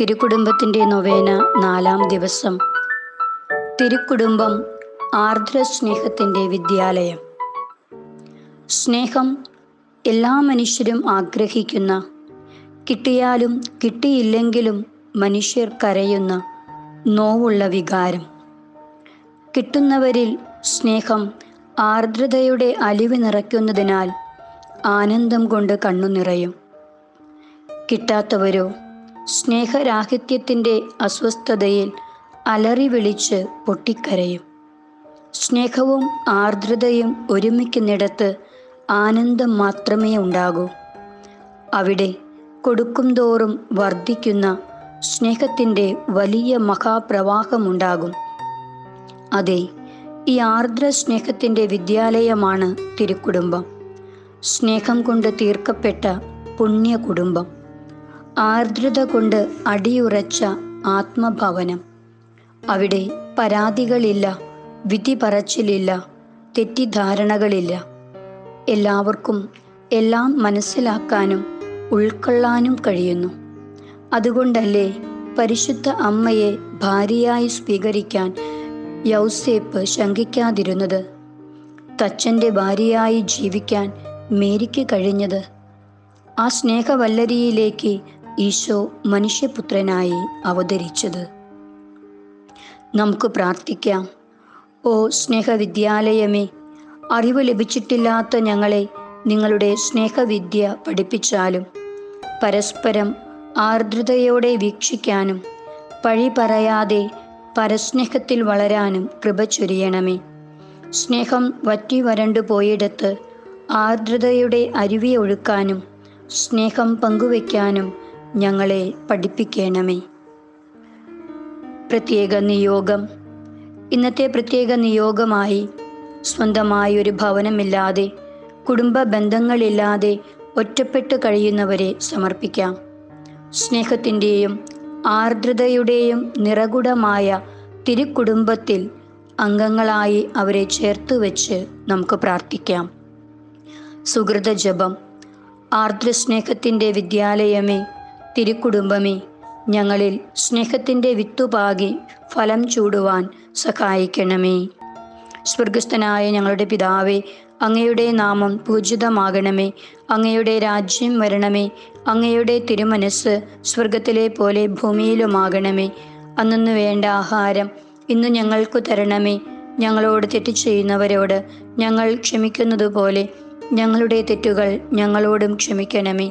തിരുക്കുടുംബത്തിന്റെ നൊവേന നാലാം ദിവസം. തിരുക്കുടുംബം ആർദ്ര സ്നേഹത്തിന്റെ വിദ്യാലയം. സ്നേഹം എല്ലാ മനുഷ്യരും ആഗ്രഹിക്കുന്ന കിട്ടിയാലും കിട്ടിയില്ലെങ്കിലും മനുഷ്യർ കരയുന്ന നോവുള്ള വികാരം. കിട്ടുന്നവരിൽ സ്നേഹം ആർദ്രതയുടെ അലിവ് നിറയ്ക്കുന്നതിനാൽ ആനന്ദം കൊണ്ട് കണ്ണു നിറയും കിട്ടാത്തവരോ സ്നേഹരാഹിത്യത്തിന്റെ അസ്വസ്ഥതയിൽ അലറി വിളിച്ച് പൊട്ടിക്കരയും. സ്നേഹവും ആർദ്രതയും ഒരുമിക്കുന്നിടത്ത് ആനന്ദം മാത്രമേ ഉണ്ടാകൂ. അവിടെ കൊടുക്കും തോറും വർദ്ധിക്കുന്ന സ്നേഹത്തിന്റെ വലിയ മഹാപ്രവാഹമുണ്ടാകും അതെ ഈ ആർദ്ര സ്നേഹത്തിന്റെ വിദ്യാലയമാണ് തിരുക്കുടുംബം. സ്നേഹം കൊണ്ട് തീർക്കപ്പെട്ട പുണ്യ കുടുംബം ആർദ്രത കൊണ്ട് അടിയുറച്ച ആത്മഭവനം. അവിടെ പരാതികളില്ല വിധി പറച്ചിലില്ല തെറ്റിദ്ധാരണകളില്ല. എല്ലാവർക്കും എല്ലാം മനസ്സിലാക്കാനും ഉൾക്കൊള്ളാനും കഴിയുന്നു. അതുകൊണ്ടല്ലേ പരിശുദ്ധ അമ്മയെ ഭാര്യയായി സ്വീകരിക്കാൻ യൗസേപ്പ് ശങ്കിക്കാതിരുന്നത്? തച്ചന്റെ ഭാര്യയായി ജീവിക്കാൻ മേരിക്ക് കഴിഞ്ഞത്? ആ സ്നേഹവല്ലരിയിലേക്ക് ഈശോ മനുഷ്യപുത്രനായി അവതരിച്ചത്. നമുക്ക് പ്രാർത്ഥിക്കാം. ഓ സ്നേഹവിദ്യാലയമേ അറിവ് ലഭിച്ചിട്ടില്ലാത്ത ഞങ്ങളെ നിങ്ങളുടെ സ്നേഹവിദ്യ പഠിപ്പിച്ചാലും പരസ്പരം ആർദ്രതയോടെ വീക്ഷിക്കാനും പഴി പറയാതെ പരസ്നേഹത്തിൽ വളരാനും കൃപ ചൊരിയണമേ. സ്നേഹം വറ്റി വരണ്ടു പോയിടത്ത് ആർദ്രതയുടെ അരുവി ഒഴുക്കാനും സ്നേഹം പങ്കുവയ്ക്കാനും ഞങ്ങളെ പഠിപ്പിക്കണമേ. പ്രത്യേക നിയോഗം. ഇന്നത്തെ പ്രത്യേക നിയോഗമായി സ്വന്തമായി ഒരു ഭവനമില്ലാതെ കുടുംബ ബന്ധങ്ങളില്ലാതെ ഒറ്റപ്പെട്ട് കഴിയുന്നവരെ സമർപ്പിക്കാം. സ്നേഹത്തിന്റെയും ആർദ്രതയുടെയും നിറകുടമായ തിരുക്കുടുംബത്തിൽ അംഗങ്ങളായി അവരെ ചേർത്ത് വെച്ച് നമുക്ക് പ്രാർത്ഥിക്കാം. സുഹൃത ജപം ആർദ്ര സ്നേഹത്തിന്റെ വിദ്യാലയമേ തിരുക്കുടുംബമേ ഞങ്ങളിൽ സ്നേഹത്തിന്റെ വിത്തുപാകി ഫലം ചൂടുവാൻ സഹായിക്കണമേ. സ്വർഗസ്ഥനായ ഞങ്ങളുടെ പിതാവേ അങ്ങയുടെ നാമം പൂജിതമാകണമേ. അങ്ങയുടെ രാജ്യം വരണമേ. അങ്ങയുടെ തിരുമനസ് സ്വർഗത്തിലെ പോലെ ഭൂമിയിലുമാകണമേ. അന്നു വേണ്ട ആഹാരം ഇന്ന് ഞങ്ങൾക്ക് തരണമേ. ഞങ്ങളോട് തെറ്റ് ചെയ്യുന്നവരോട് ഞങ്ങൾ ക്ഷമിക്കുന്നതുപോലെ ഞങ്ങളുടെ തെറ്റുകൾ ഞങ്ങളോടും ക്ഷമിക്കണമേ.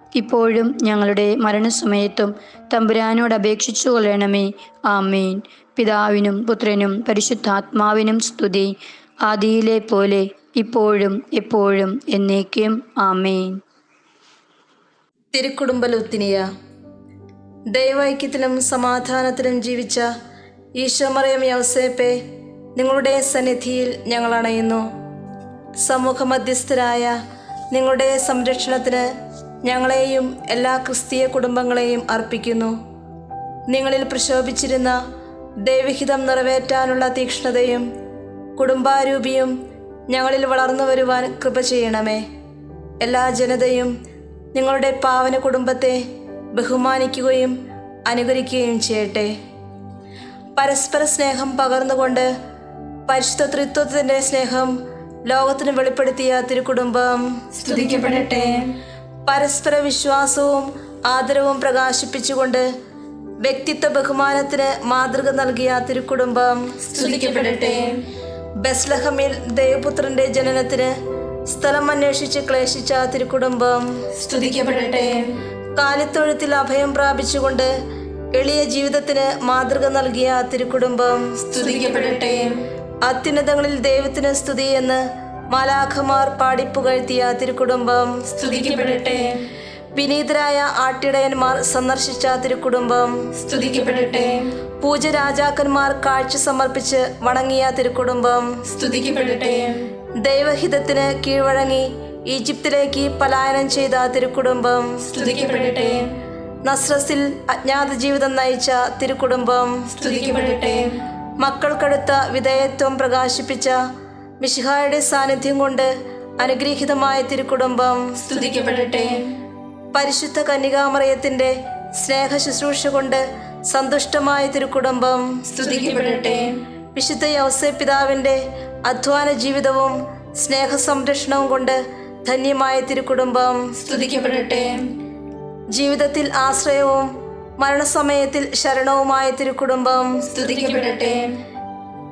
ഇപ്പോഴും ഞങ്ങളുടെ മരണസമയത്തും തമ്പുരാനോട് അപേക്ഷിച്ചു കൊള്ളണമേ. ആമേൻ. പിതാവിനും പുത്രനും പരിശുദ്ധാത്മാവിനും സ്തുതി. ആദിയിലെ പോലെ ഇപ്പോഴും എപ്പോഴും എന്നേക്കും ആമേൻ. തിരുക്കുടുംബലൂത്തിനിയ ദൈവൈക്യത്തിലും സമാധാനത്തിലും ജീവിച്ച ഈശോമറിയം യൗസേപ്പെ നിങ്ങളുടെ സന്നിധിയിൽ ഞങ്ങൾ അണയുന്നു. സമൂഹ മധ്യസ്ഥരായ നിങ്ങളുടെ സംരക്ഷണത്തിന് ഞങ്ങളെയും എല്ലാ ക്രിസ്തീയ കുടുംബങ്ങളെയും അർപ്പിക്കുന്നു. നിങ്ങളിൽ പ്രശോഭിച്ചിരുന്ന ദൈവഹിതം നിറവേറ്റാനുള്ള തീക്ഷ്ണതയും കുടുംബാരൂപിയും ഞങ്ങളിൽ വളർന്നു വരുവാൻ കൃപ ചെയ്യണമേ. എല്ലാ ജനതയും നിങ്ങളുടെ പാവന കുടുംബത്തെ ബഹുമാനിക്കുകയും അനുകരിക്കുകയും ചെയ്യട്ടെ. പരസ്പര സ്നേഹം പകർന്നുകൊണ്ട് പരിശുദ്ധ ത്രിത്വത്തിന്റെ സ്നേഹം ലോകത്തിന് വെളിപ്പെടുത്തിയ തിരുക്കുടുംബം സ്തുതിക്കപ്പെടട്ടെ. പരസ്പര വിശ്വാസവും ആദരവും പ്രകാശിപ്പിച്ചുകൊണ്ട് വ്യക്തിത്വ ബഹുമാനത്തിന് മാതൃക നൽകിയ തിരുക്കുടുംബം സ്തുതിക്കപ്പെടട്ടെ. ബസ്ലഹമിൽ ദേവപുത്രന്റെ ജനനത്തിന് സ്ഥലം അന്വേഷിച്ച് ക്ലേശിച്ച തിരുക്കുടുംബം സ്തുതിക്കപ്പെടട്ടെ. കാലിത്തൊഴുത്തിൽ അഭയം പ്രാപിച്ചുകൊണ്ട് എളിയ ജീവിതത്തിന് മാതൃക നൽകിയ തിരുക്കുടുംബം സ്തുതിക്കപ്പെടട്ടെ. അത്യുന്നതങ്ങളിൽ ദൈവത്തിന് സ്തുതി എന്ന് മാലാഖമാർ പാടിപ്പുകഴ്ത്തിയ തിരുക്കുടുംബം. സ്തുതിക്കപ്പെടട്ടെ. വിനീതരായ ആട്ടിടയന്മാർ സന്ദർശിച്ച തിരുക്കുടുംബം. സ്തുതിക്കപ്പെടട്ടെ. പൂജ രാജാക്കന്മാർ കാഴ്ച സമർപ്പിച്ച് വണങ്ങിയ തിരുക്കുടുംബം. സ്തുതിക്കപ്പെടട്ടെ. ദൈവഹിതത്തിന് കീഴ്വഴങ്ങി ഈജിപ്തിലേക്ക് പലായനം ചെയ്ത തിരുക്കുടുംബം. സ്തുതിക്കപ്പെടട്ടെ. നസ്രസിൽ അജ്ഞാത ജീവിതം നയിച്ച തിരുക്കുടുംബം. സ്തുതിക്കപ്പെടട്ടെ. മക്കൾക്കടുത്ത വിധേയത്വം പ്രകാശിപ്പിച്ച മിശിഹായുടെ സാന്നിധ്യം കൊണ്ട് അനുഗ്രഹീതമായ തിരുക്കുടുംബം സ്തുതിക്കപ്പെടട്ടെ. പരിശുദ്ധ കന്യകാമറയത്തിന്റെ സ്നേഹ ശുശ്രൂഷ കൊണ്ട് സന്തുഷ്ടമായ തിരുക്കുടുംബം സ്തുതിക്കപ്പെടട്ടെ. വിശുദ്ധ യൗസേ പിതാവിന്റെ അധ്വാന ജീവിതവും സ്നേഹ സംരക്ഷണവും കൊണ്ട് ധന്യമായ തിരുക്കുടുംബം സ്തുതിക്കപ്പെടട്ടെ. ജീവിതത്തിൽ ആശ്രയവും മരണസമയത്തിൽ ശരണവുമായ തിരുക്കുടുംബം സ്തുതിക്കപ്പെടട്ടെ.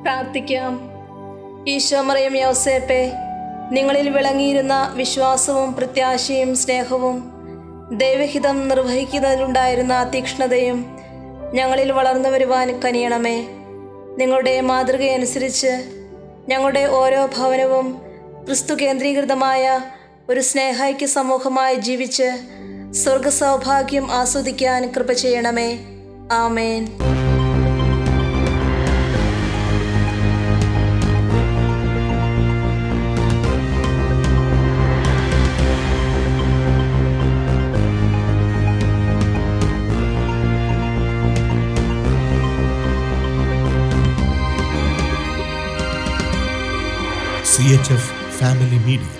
പ്രാർത്ഥിക്കാം. ഈശോമറിയം യോസേപ്പെ നിങ്ങളിൽ വിളങ്ങിയിരുന്ന വിശ്വാസവും പ്രത്യാശയും സ്നേഹവും ദൈവഹിതം നിർവഹിക്കുന്നതിലുണ്ടായിരുന്ന തീക്ഷ്ണതയും ഞങ്ങളിൽ വളർന്നു വരുവാൻ കനിയണമേ. നിങ്ങളുടെ മാതൃകയനുസരിച്ച് ഞങ്ങളുടെ ഓരോ ഭവനവും ക്രിസ്തു കേന്ദ്രീകൃതമായ ഒരു സ്നേഹൈക്യ സമൂഹമായി ജീവിച്ച് സ്വർഗസൗഭാഗ്യം ആസ്വദിക്കാൻ കൃപ ചെയ്യണമേ. ആമേൻ. CHF Family Media.